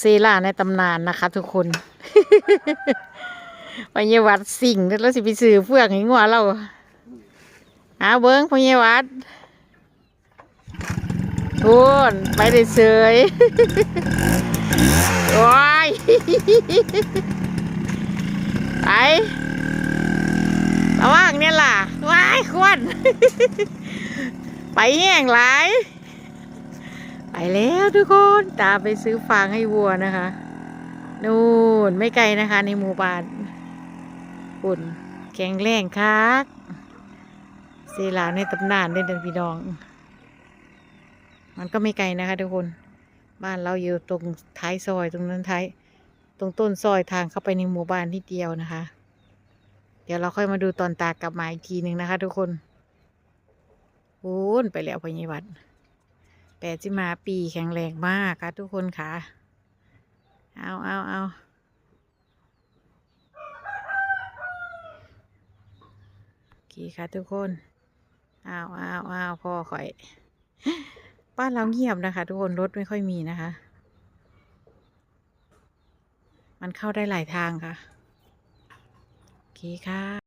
เซล่าในตำนานนะคะทุกคนพญวัดสิ่งแล้วสิไปซื้อเฟืองให้งัวเราหาเบิ้งพญวัดทุนไปได้เสยโอ้ยไประว่างเนี่ยล่ะว้ายควนไปแห้งหลาย ไปแล้วทุกคนตามไปซื้อฟางให้วัวนะคะ นู่นไม่ไกลนะคะ ในหมู่บ้านปุ่นแข็งแรงคักเซลาในตำนานเด่นพี่น้อง มันก็ไม่ไกลนะคะทุกคน บ้านเราอยู่ตรงท้ายซอยตรงนั้นท้ายตรงต้นซอยทางเข้าไปในหมู่บ้านที่เดียวนะคะ เดี๋ยวเราค่อยมาดูตอนตากลับมาอีกทีหนึ่งนะคะ ทุกคนโอ้นไปแล้วพญวัด แปดจิมาปีแข็งแรงมากค่ะทุกคนค่ะ เอาเอาเอาโอเคค่ะทุกคน เอาเอาเอาพ่อข่อยบ้านเราเงียบนะคะ ทุกคนรถไม่ค่อยมีนะคะ มันเข้าได้หลายทางค่ะ โอเคค่ะ